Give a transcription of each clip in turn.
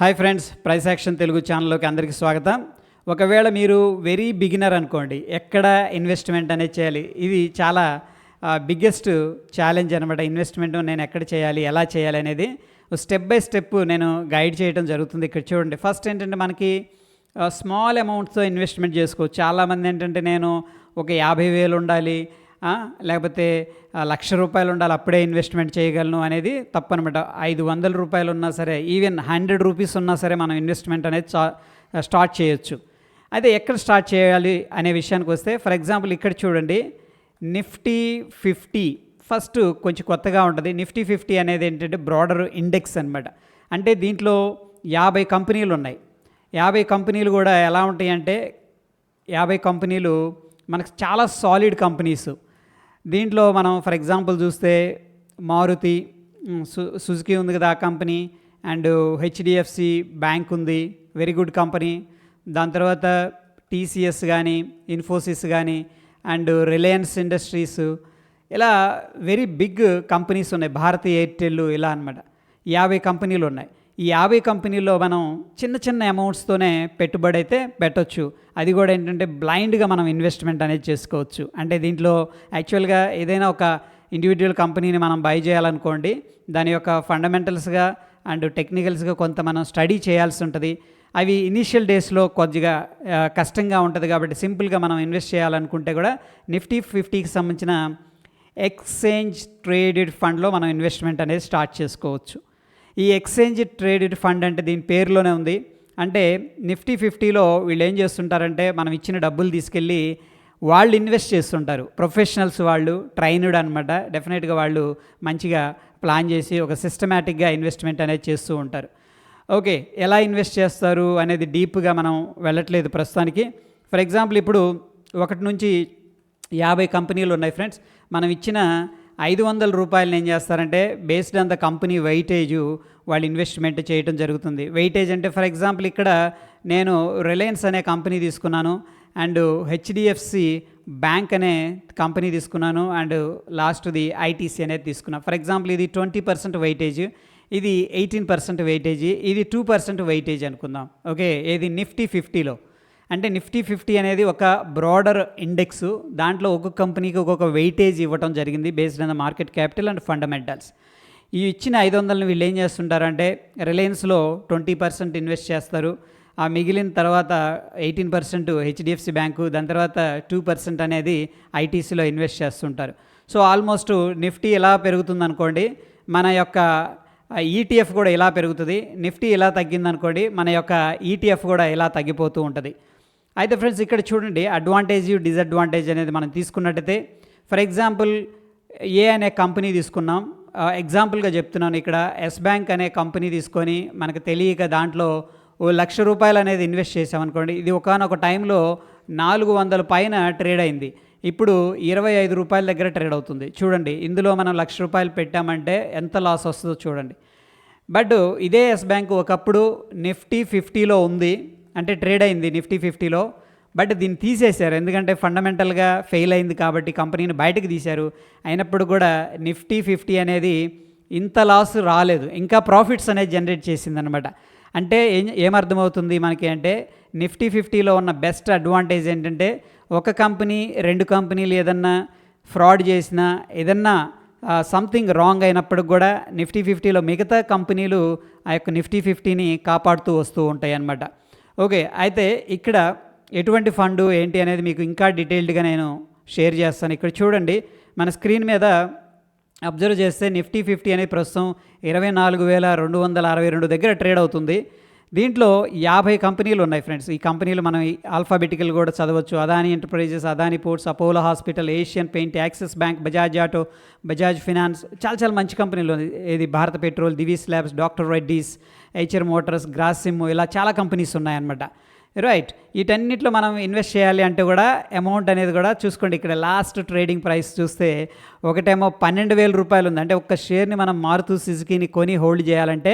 Hi friends price action Telugu ఛానల్లోకి అందరికీ స్వాగతం. ఒకవేళ మీరు వెరీ బిగినర్ అనుకోండి ఎక్కడ ఇన్వెస్ట్మెంట్ అనేది చేయాలి? ఇది చాలా బిగ్గెస్ట్ ఛాలెంజ్ అనమాట ఇన్వెస్ట్మెంట్ నేను ఎక్కడ చేయాలి ఎలా చేయాలి అనేది స్టెప్ బై స్టెప్ నేను గైడ్ చేయడం జరుగుతుంది ఇక్కడ చూడండి. ఫస్ట్ ఏంటంటే మనకి స్మాల్ అమౌంట్తో ఇన్వెస్ట్మెంట్ చేసుకోవచ్చు. చాలామంది ఏంటంటే నేను ఒక యాభై వేలు ఉండాలి లేకపోతే లక్ష రూపాయలు ఉండాలి అప్పుడే ఇన్వెస్ట్మెంట్ చేయగలను అనేది తప్పనమాట. ఐదు వందల రూపాయలు ఉన్నా సరే ఈవెన్ హండ్రెడ్ రూపీస్ ఉన్నా సరే మనం ఇన్వెస్ట్మెంట్ అనేది స్టార్ట్ చేయొచ్చు. అయితే ఎక్కడ స్టార్ట్ చేయాలి అనే విషయానికి వస్తే ఫర్ ఎగ్జాంపుల్ ఇక్కడ చూడండి నిఫ్టీ ఫిఫ్టీ ఫస్ట్ కొంచెం కొత్తగా ఉంటుంది. నిఫ్టీ ఫిఫ్టీ అనేది ఏంటంటే బ్రాడర్ ఇండెక్స్ అనమాట అంటే దీంట్లో యాభై కంపెనీలు ఉన్నాయి. యాభై కంపెనీలు కూడా ఎలా ఉంటాయి అంటే యాభై కంపెనీలు మనకు చాలా సాలిడ్ కంపెనీస్ దీంట్లో మనం ఫర్ ఎగ్జాంపుల్ చూస్తే మారుతి సు సుజుకి ఉంది కదా ఆ కంపెనీ అండ్ హెచ్డిఎఫ్సి బ్యాంక్ ఉంది వెరీ గుడ్ కంపెనీ దాని తర్వాత టీసీఎస్ కానీ ఇన్ఫోసిస్ కానీ అండ్ రిలయన్స్ ఇండస్ట్రీస్. ఇలా వెరీ బిగ్ కంపెనీస్ ఉన్నాయి భారతీ ఎయిర్టెల్ ఇలా అనమాట యాభై కంపెనీలు ఉన్నాయి. ఈ యాభై కంపెనీల్లో మనం చిన్న చిన్న అమౌంట్స్తోనే పెట్టుబడి అయితే పెట్టొచ్చు. అది కూడా ఏంటంటే బ్లైండ్గా మనం ఇన్వెస్ట్మెంట్ అనేది చేసుకోవచ్చు. అంటే దీంట్లో యాక్చువల్గా ఏదైనా ఒక ఇండివిజువల్ కంపెనీని మనం బై చేయాలనుకోండి దాని యొక్క ఫండమెంటల్స్గా అండ్ టెక్నికల్స్గా కొంత మనం స్టడీ చేయాల్సి ఉంటుంది. అవి ఇనీషియల్ డేస్లో కొద్దిగా కష్టంగా ఉంటుంది కాబట్టి సింపుల్గా మనం ఇన్వెస్ట్ చేయాలనుకుంటే కూడా నిఫ్టీ ఫిఫ్టీకి సంబంధించిన ఎక్స్చేంజ్ ట్రేడెడ్ ఫండ్లో మనం ఇన్వెస్ట్మెంట్ అనేది స్టార్ట్ చేసుకోవచ్చు. ఈ ఎక్స్చేంజ్ ట్రేడెడ్ ఫండ్ అంటే దీని పేరులోనే ఉంది. అంటే నిఫ్టీ ఫిఫ్టీలో వీళ్ళు ఏం చేస్తుంటారంటే మనం ఇచ్చిన డబ్బులు తీసుకెళ్ళి వాళ్ళు ఇన్వెస్ట్ చేస్తుంటారు. ప్రొఫెషనల్స్ వాళ్ళు ట్రైనుడ్ అనమాట డెఫినెట్గా వాళ్ళు మంచిగా ప్లాన్ చేసి ఒక సిస్టమేటిక్గా ఇన్వెస్ట్మెంట్ అనేది చేస్తూ ఉంటారు. ఓకే ఎలా ఇన్వెస్ట్ చేస్తారు అనేది డీప్గా మనం వెళ్ళట్లేదు ప్రస్తుతానికి. ఫర్ ఎగ్జాంపుల్ ఇప్పుడు ఒకటి నుంచి యాభై కంపెనీలు ఉన్నాయి ఫ్రెండ్స్. మనం ఇచ్చిన ఐదు వందల రూపాయలు ఏం చేస్తారంటే based on the company weightage వాళ్ళు ఇన్వెస్ట్మెంట్ చేయడం జరుగుతుంది. వెయిటేజ్ అంటే ఫర్ ఎగ్జాంపుల్ ఇక్కడ నేను రిలయన్స్ అనే కంపెనీ తీసుకున్నాను అండ్ హెచ్డిఎఫ్సి బ్యాంక్ అనే కంపెనీ తీసుకున్నాను అండ్ లాస్ట్ది ఐటీసీ అనేది తీసుకున్నాను ఫర్ ఎగ్జాంపుల్ ఇది ట్వంటీ పర్సెంట్ వెయిటేజ్ ఇది ఎయిటీన్ పర్సెంట్ వెయిటేజ్ ఇది టూ పర్సెంట్ వెయిటేజ్ అనుకుందాం. ఓకే ఏది? నిఫ్టీ ఫిఫ్టీలో అంటే నిఫ్టీ ఫిఫ్టీ అనేది ఒక బ్రాడర్ ఇండెక్స్. దాంట్లో ఒక్కొక్క కంపెనీకి ఒక్కొక్క వెయిటేజ్ ఇవ్వడం జరిగింది based on the market capital and fundamentals. ఈ ఇచ్చిన ఐదు వందలని వీళ్ళు ఏం చేస్తుంటారంటే రిలయన్స్లో ట్వంటీ పర్సెంట్ ఇన్వెస్ట్ చేస్తారు. ఆ మిగిలిన తర్వాత ఎయిటీన్ పర్సెంట్ హెచ్డిఎఫ్సి బ్యాంకు దాని తర్వాత టూ పర్సెంట్ అనేది ఐటీసీలో ఇన్వెస్ట్ చేస్తుంటారు. సో ఆల్మోస్ట్ నిఫ్టీ ఎలా పెరుగుతుంది అనుకోండి మన యొక్క ఈటీఎఫ్ కూడా ఇలా పెరుగుతుంది నిఫ్టీ ఇలా తగ్గిందనుకోండి మన యొక్క ఈటీఎఫ్ కూడా ఇలా తగ్గిపోతూ ఉంటుంది. అయితే ఫ్రెండ్స్ ఇక్కడ చూడండి అడ్వాంటేజ్ డిసడ్వాంటేజ్ అనేది మనం తీసుకున్నట్టయితే ఫర్ ఎగ్జాంపుల్ ఏ అనే కంపెనీ తీసుకున్నాం. ఎగ్జాంపుల్గా చెప్తున్నాను ఇక్కడ. ఎస్ బ్యాంక్ అనే కంపెనీ తీసుకొని మనకు తెలియక దాంట్లో ఓ లక్ష రూపాయలు అనేది ఇన్వెస్ట్ చేసామనుకోండి ఇది ఒకనొక టైంలో నాలుగు వందల పైన ట్రేడ్ అయింది. ఇప్పుడు ఇరవై ఐదు రూపాయల దగ్గర ట్రేడ్ అవుతుంది. చూడండి ఇందులో మనం లక్ష రూపాయలు పెట్టామంటే ఎంత లాస్ వస్తుందో చూడండి. బట్ ఇదే ఎస్ బ్యాంక్ ఒకప్పుడు నిఫ్టీ ఫిఫ్టీలో ఉంది. అంటే ట్రేడ్ అయింది నిఫ్టీ ఫిఫ్టీలో బట్ దీన్ని తీసేశారు. ఎందుకంటే ఫండమెంటల్గా ఫెయిల్ అయింది కాబట్టి కంపెనీని బయటకు తీశారు. అయినప్పుడు కూడా నిఫ్టీ ఫిఫ్టీ అనేది ఇంత లాస్ రాలేదు. ఇంకా ప్రాఫిట్స్ అనేది జనరేట్ చేసింది అనమాట అంటే ఏం ఏమర్థమవుతుంది మనకి అంటే నిఫ్టీ ఫిఫ్టీలో ఉన్న బెస్ట్ అడ్వాంటేజ్ ఏంటంటే ఒక కంపెనీ రెండు కంపెనీలు ఏదన్నా ఫ్రాడ్ చేసినా ఏదన్నా సంథింగ్ రాంగ్ అయినప్పుడు కూడా నిఫ్టీ ఫిఫ్టీలో మిగతా కంపెనీలు ఆ యొక్క నిఫ్టీ ఫిఫ్టీని కాపాడుతూ వస్తూ ఉంటాయి అన్నమాట ఓకే అయితే ఇక్కడ ఎటువంటి ఫండ్ ఏంటి అనేది మీకు ఇంకా డీటెయిల్డ్గా నేను షేర్ చేస్తాను. ఇక్కడ చూడండి మన స్క్రీన్ మీద అబ్జర్వ్ చేస్తే నిఫ్టీ ఫిఫ్టీ అనేది ప్రస్తుతం ఇరవై నాలుగు వేల రెండు వందల అరవై రెండు దగ్గర ట్రేడ్ అవుతుంది. దీంట్లో యాభై కంపెనీలు ఉన్నాయి ఫ్రెండ్స్. ఈ కంపెనీలు మనం ఆల్ఫాబెటికల్ కూడా చదవచ్చు. Adani Enterprises Adani Ports Apollo Hospital Asian Paint Axis Bank Bajaj Auto Bajaj Finance చాలా చాలా మంచి కంపెనీలు ఇది Bharat Petrol Divi's Labs Doctor Reddy's HR Motors Grasim ఇలా చాలా కంపెనీస్ ఉన్నాయన్నమాట. రైట్ వీటన్నిటిలో మనం ఇన్వెస్ట్ చేయాలి అంటే కూడా అమౌంట్ అనేది కూడా చూసుకోండి. ఇక్కడ లాస్ట్ ట్రేడింగ్ ప్రైస్ చూస్తే ఒకటేమో పన్నెండు వేల రూపాయలు ఉంది. అంటే ఒక్క షేర్ని మనం మారుతూ సిజుకిని కొని హోల్డ్ చేయాలంటే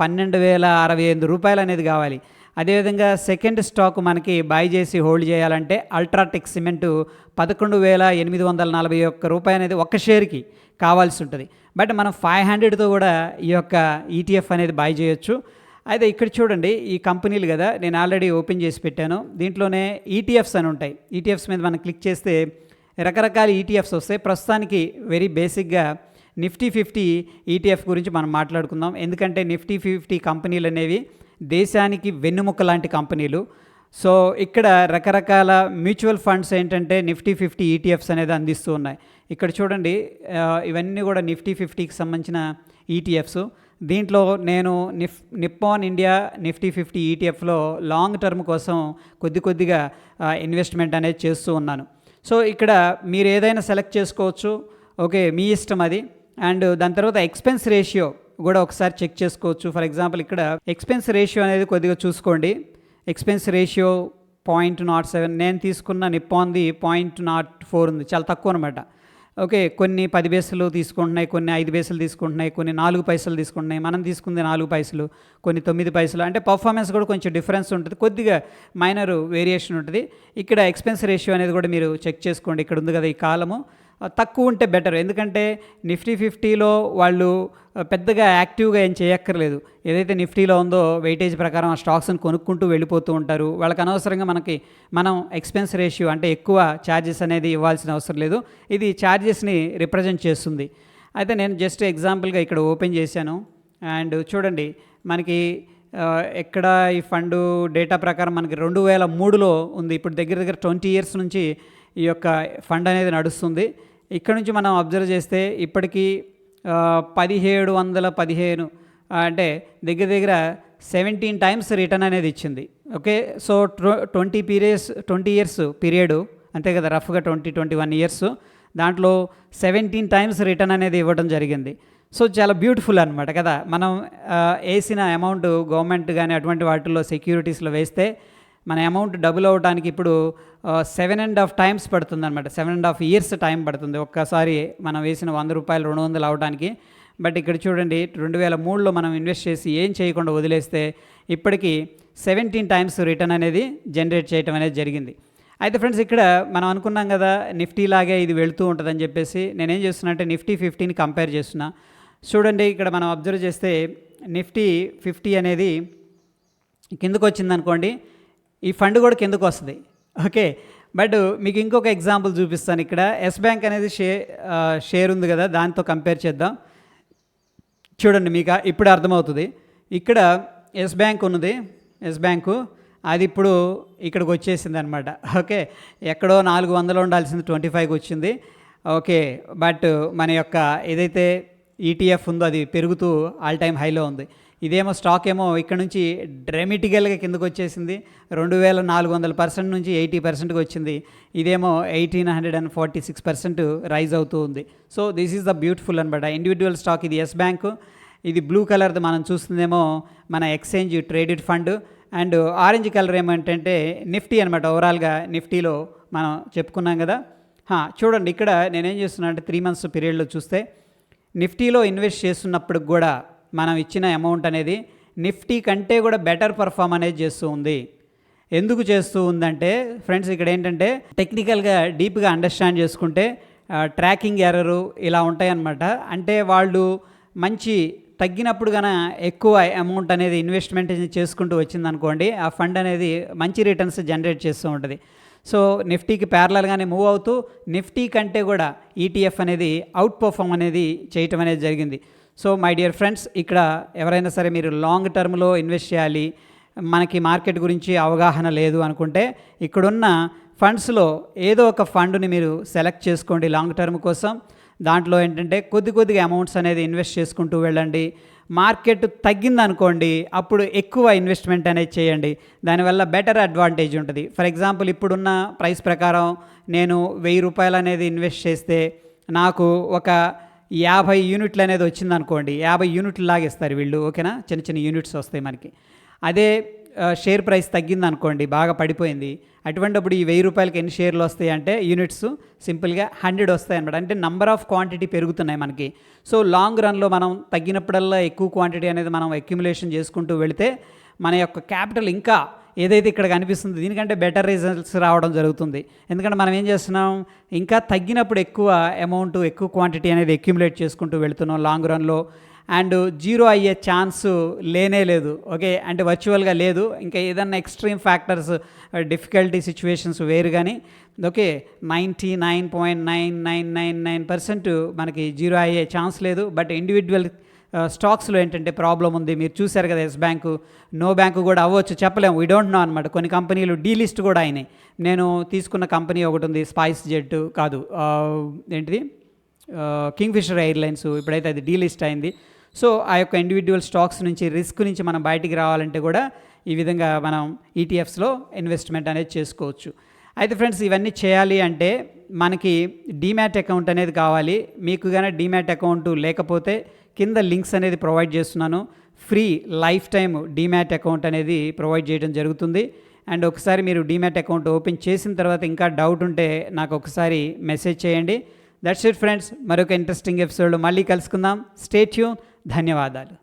పన్నెండు వేల అరవై ఎనిమిది రూపాయలు అనేది కావాలి. అదేవిధంగా సెకండ్ స్టాక్ మనకి బై చేసి హోల్డ్ చేయాలంటే అల్ట్రాటెక్ సిమెంటు పదకొండు వేల ఎనిమిది వందల నలభై ఒక్క రూపాయి అనేది ఒక్క షేర్కి కావాల్సి ఉంటుంది. బట్ మనం ఫైవ్ హండ్రెడ్తో కూడా ఈ యొక్క ఈటీఎఫ్ అనేది బై చేయొచ్చు. అయితే ఇక్కడ చూడండి ఈ కంపెనీలు కదా నేను ఆల్రెడీ ఓపెన్ చేసి పెట్టాను. దీంట్లోనే ఈటీఎఫ్స్ అని ఉంటాయి. ఈటీఎఫ్స్ మీద మనం క్లిక్ చేస్తే రకరకాల ఈటీఎఫ్స్ వస్తాయి. ప్రస్తుతానికి వెరీ బేసిక్గా నిఫ్టీ ఫిఫ్టీ ఈటీఎఫ్ గురించి మనం మాట్లాడుకుందాం. ఎందుకంటే నిఫ్టీ ఫిఫ్టీ కంపెనీలు అనేవి దేశానికి వెన్నుముక్క లాంటి కంపెనీలు. సో ఇక్కడ రకరకాల మ్యూచువల్ ఫండ్స్ ఏంటంటే నిఫ్టీ ఫిఫ్టీ ఈటీఎఫ్స్ అనేది అందిస్తూ ఉన్నాయి. ఇక్కడ చూడండి ఇవన్నీ కూడా నిఫ్టీ ఫిఫ్టీకి సంబంధించిన ఈటీఎఫ్స్ దీంట్లో నేను నిఫ్ నిప్పాన్ ఇండియా నిఫ్టీ ఫిఫ్టీ ఈటీఎఫ్లో లాంగ్ టర్మ్ కోసం కొద్ది కొద్దిగా ఇన్వెస్ట్మెంట్ అనేది చేస్తూ ఉన్నాను. సో ఇక్కడ మీరు ఏదైనా సెలెక్ట్ చేసుకోవచ్చు. ఓకే మీ ఇష్టం అది. అండ్ దాని తర్వాత ఎక్స్పెన్స్ రేషియో కూడా ఒకసారి చెక్ చేసుకోవచ్చు. ఫర్ ఎగ్జాంపుల్ ఇక్కడ ఎక్స్పెన్స్ రేషియో అనేది కొద్దిగా చూసుకోండి. Expense ratio point nought seven. నేను తీసుకున్న నిప్పాన్ది పాయింట్ నాట్ ఫోర్ ఉంది. చాలా తక్కువ అనమాట ఓకే కొన్ని పది పైసలు తీసుకుంటున్నాయి కొన్ని ఐదు పైసలు తీసుకుంటున్నాయి కొన్ని నాలుగు పైసలు తీసుకుంటున్నాయి. మనం తీసుకుంది నాలుగు పైసలు కొన్ని తొమ్మిది పైసలు. అంటే పర్ఫార్మెన్స్ కూడా కొంచెం డిఫరెన్స్ ఉంటుంది. కొద్దిగా మైనర్ వేరియేషన్ ఉంటుంది. ఇక్కడ ఎక్స్పెన్స్ రేషియో అనేది కూడా మీరు చెక్ చేసుకోండి. ఇక్కడ ఉంది కదా ఈ కాలము. తక్కువ ఉంటే బెటర్ ఎందుకంటే నిఫ్టీ ఫిఫ్టీలో వాళ్ళు పెద్దగా యాక్టివ్గా ఏం చేయక్కర్లేదు. ఏదైతే నిఫ్టీలో ఉందో వెయిటేజ్ ప్రకారం ఆ స్టాక్స్ని కొనుక్కుంటూ వెళ్ళిపోతూ ఉంటారు. వాళ్ళకి అనవసరంగా మనకి మనం ఎక్స్పెన్స్ రేషియో అంటే ఎక్కువ ఛార్జెస్ అనేది ఇవ్వాల్సిన అవసరం లేదు. ఇది ఛార్జెస్ని రిప్రజెంట్ చేస్తుంది. అయితే నేను జస్ట్ ఎగ్జాంపుల్గా ఇక్కడ ఓపెన్ చేశాను. అండ్ చూడండి మనకి ఎక్కడ ఈ ఫండ్ డేటా ప్రకారం మనకి రెండు వేల మూడులో ఉంది. ఇప్పుడు దగ్గర దగ్గర ట్వంటీ ఇయర్స్ నుంచి ఈ యొక్క ఫండ్ అనేది నడుస్తుంది. ఇక్కడ నుంచి మనం అబ్జర్వ్ చేస్తే ఇప్పటికీ పదిహేడు వందల పదిహేను అంటే దగ్గర దగ్గర సెవెంటీన్ టైమ్స్ రిటర్న్ అనేది ఇచ్చింది. Okay? So twenty periods twenty years period అంతే కదా రఫ్గా ట్వంటీ ట్వంటీ వన్ ఇయర్స్. దాంట్లో సెవెంటీన్ టైమ్స్ రిటర్న్ అనేది ఇవ్వడం జరిగింది. సో చాలా బ్యూటిఫుల్ అనమాట కదా. మనం వేసిన అమౌంట్ గవర్నమెంట్ కానీ అటువంటి వాటిల్లో సెక్యూరిటీస్లో వేస్తే మన అమౌంట్ డబుల్ అవ్వడానికి ఇప్పుడు సెవెన్ అండ్ హాఫ్ టైమ్స్ పడుతుంది అనమాట seven and half years time పడుతుంది. ఒక్కసారి మనం వేసిన వంద రూపాయలు రెండు వందలు అవడానికి బట్ ఇక్కడ చూడండి రెండు వేల మూడులో మనం ఇన్వెస్ట్ చేసి ఏం చేయకుండా వదిలేస్తే ఇప్పటికీ సెవెంటీన్ టైమ్స్ రిటర్న్ అనేది జనరేట్ చేయటం అనేది జరిగింది. అయితే ఫ్రెండ్స్ ఇక్కడ మనం అనుకున్నాం కదా నిఫ్టీ లాగే ఇది వెళుతూ ఉంటుందని చెప్పేసి. నేనేం చేస్తున్నా అంటే నిఫ్టీ ఫిఫ్టీని కంపేర్ చేస్తున్నా. చూడండి ఇక్కడ మనం అబ్జర్వ్ చేస్తే నిఫ్టీ ఫిఫ్టీ అనేది కిందకు వచ్చింది అనుకోండి ఈ ఫండ్ కూడా కిందకు వస్తుంది. ఓకే బట్ మీకు ఇంకొక ఎగ్జాంపుల్ చూపిస్తాను ఇక్కడ. ఎస్ బ్యాంక్ అనేది షే షేర్ ఉంది కదా దాంతో కంపేర్ చేద్దాం. చూడండి మీకు ఇప్పుడు అర్థమవుతుంది. ఇక్కడ ఎస్ బ్యాంక్ ఉన్నది ఎస్ బ్యాంకు. అది ఇప్పుడు ఇక్కడికి వచ్చేసింది అనమాట ఓకే ఎక్కడో నాలుగు వందలు ఉండాల్సింది ట్వంటీ ఫైవ్కి వచ్చింది. ఓకే బట్ మన యొక్క ఏదైతే ఈటీఎఫ్ ఉందో అది పెరుగుతూ ఆల్ టైమ్ హైలో ఉంది. ఇదేమో స్టాక్ ఏమో ఇక్కడ నుంచి డ్రెమిటికల్గా కిందకు వచ్చేసింది. రెండు వేల నాలుగు వందల పర్సెంట్ నుంచి ఎయిటీ పర్సెంట్కి వచ్చింది. ఇదేమో eighteen hundred and forty six percent rise అవుతూ ఉంది. So this is the beautiful అనమాట ఇండివిజువల్ స్టాక్ ఇది ఎస్ బ్యాంకు ఇది బ్లూ కలర్ది మనం చూస్తుందేమో మన exchange traded fund and orange colour ఏమంటే నిఫ్టీ అనమాట ఓవరాల్గా నిఫ్టీలో మనం చెప్పుకున్నాం కదా. చూడండి ఇక్కడ నేనేం చేస్తున్నా అంటే త్రీ మంత్స్ పీరియడ్లో చూస్తే నిఫ్టీలో ఇన్వెస్ట్ చేస్తున్నప్పుడు కూడా మనం ఇచ్చిన అమౌంట్ అనేది నిఫ్టీ కంటే కూడా బెటర్ పర్ఫామ్ అనేది చేస్తూ ఉంది. ఎందుకు చేస్తూ ఉందంటే ఫ్రెండ్స్ ఇక్కడ ఏంటంటే టెక్నికల్గా డీప్గా అండర్స్టాండ్ చేసుకుంటే ట్రాకింగ్ ఎర్రరు ఇలా ఉంటాయన్నమాట. అంటే వాళ్ళు మంచి తగ్గినప్పుడు కన ఎక్కువ అమౌంట్ అనేది ఇన్వెస్ట్మెంట్ చేసుకుంటూ వచ్చిందనుకోండి ఆ ఫండ్ అనేది మంచి రిటర్న్స్ జనరేట్ చేస్తూ ఉంటుంది. సో నిఫ్టీకి ప్యారలల్గానే మూవ్ అవుతూ నిఫ్టీ కంటే కూడా ఈటీఎఫ్ అనేది అవుట్ పర్ఫామ్ అనేది చేయటం అనేది జరిగింది. సో మై డియర్ ఫ్రెండ్స్ ఇక్కడ ఎవరైనా సరే మీరు లాంగ్ టర్మ్లో ఇన్వెస్ట్ చేయాలి మనకి మార్కెట్ గురించి అవగాహన లేదు అనుకుంటే ఇక్కడున్న ఫండ్స్లో ఏదో ఒక ఫండ్ని మీరు సెలెక్ట్ చేసుకోండి లాంగ్ టర్మ్ కోసం. దాంట్లో ఏంటంటే కొద్ది కొద్దిగా అమౌంట్స్ అనేది ఇన్వెస్ట్ చేసుకుంటూ వెళ్ళండి. మార్కెట్ తగ్గిందనుకోండి అప్పుడు ఎక్కువ ఇన్వెస్ట్మెంట్ అనేది చేయండి. దానివల్ల బెటర్ అడ్వాంటేజ్ ఉంటుంది. ఫర్ ఎగ్జాంపుల్ ఇప్పుడున్న ప్రైస్ ప్రకారం నేను వెయ్యి రూపాయలు అనేది ఇన్వెస్ట్ చేస్తే నాకు ఒక యాభై యూనిట్లు అనేది వచ్చింది అనుకోండి యాభై యూనిట్లు లాగేస్తారు వీళ్ళు ఓకేనా? చిన్న చిన్న యూనిట్స్ వస్తాయి మనకి. అదే షేర్ ప్రైస్ తగ్గింది అనుకోండి బాగా పడిపోయింది. అటువంటిప్పుడు ఈ వెయ్యి రూపాయలకి ఎన్ని షేర్లు వస్తాయి అంటే యూనిట్స్ సింపుల్గా హండ్రెడ్ వస్తాయి అనమాట అంటే నంబర్ ఆఫ్ క్వాంటిటీ పెరుగుతున్నాయి మనకి. సో లాంగ్ రన్లో మనం తగ్గినప్పుడల్లా ఎక్కువ క్వాంటిటీ అనేది మనం అక్యుములేషన్ చేసుకుంటూ వెళితే మన యొక్క క్యాపిటల్ ఇంకా ఏదైతే ఇక్కడ కనిపిస్తుందో దీనికంటే బెటర్ రిజల్ట్స్ రావడం జరుగుతుంది. ఎందుకంటే మనం ఏం చేస్తున్నాం? ఇంకా తగ్గినప్పుడు ఎక్కువ అమౌంట్ ఎక్కువ క్వాంటిటీ అనేది అక్యుములేట్ చేసుకుంటూ వెళ్తున్నాం లాంగ్ రన్లో అండ్ జీరో అయ్యే ఛాన్స్ లేనే లేదు. ఓకే అంటే వర్చువల్గా లేదు. ఇంకా ఏదన్నా ఎక్స్ట్రీమ్ ఫ్యాక్టర్స్ డిఫికల్టీ సిచ్యువేషన్స్ వేరు కానీ okay ninety nine point nine nine nine nine percent మనకి జీరో అయ్యే ఛాన్స్ లేదు. బట్ ఇండివిజువల్ స్టాక్స్లో ఏంటంటే ప్రాబ్లం ఉంది. మీరు చూశారు కదా ఎస్ బ్యాంకు. నో బ్యాంకు కూడా అవ్వచ్చు చెప్పలేము. వీ డోంట్ నో అనమాట కొన్ని కంపెనీలు డీలిస్ట్ కూడా అయినాయి. నేను తీసుకున్న కంపెనీ ఒకటి ఉంది స్పైస్ జెట్ కాదు. ఏంటిది? Kingfisher Airlines. ఇప్పుడైతే అది డీలిస్ట్ అయింది. సో ఆ యొక్క ఇండివిజువల్ స్టాక్స్ నుంచి రిస్క్ నుంచి మనం బయటికి రావాలంటే కూడా ఈ విధంగా మనం ఈటీఎఫ్స్లో ఇన్వెస్ట్మెంట్ అనేది చేసుకోవచ్చు. అయితే ఫ్రెండ్స్ ఇవన్నీ చేయాలి అంటే మనకి డీమ్యాట్ అకౌంట్ అనేది కావాలి. మీకు కానీ డీమ్యాట్ అకౌంట్ లేకపోతే కింద లింక్స్ అనేది ప్రొవైడ్ చేస్తున్నాను. Free lifetime demat account అనేది ప్రొవైడ్ చేయడం జరుగుతుంది. అండ్ ఒకసారి మీరు డీమ్యాట్ అకౌంట్ ఓపెన్ చేసిన తర్వాత ఇంకా డౌట్ ఉంటే నాకు ఒకసారి మెసేజ్ చేయండి. దట్స్ ఇట్ ఫ్రెండ్స్ మరొక ఇంట్రెస్టింగ్ ఎపిసోడ్లో మళ్ళీ కలుసుకుందాం. స్టేట్యూ ధన్యవాదాలు.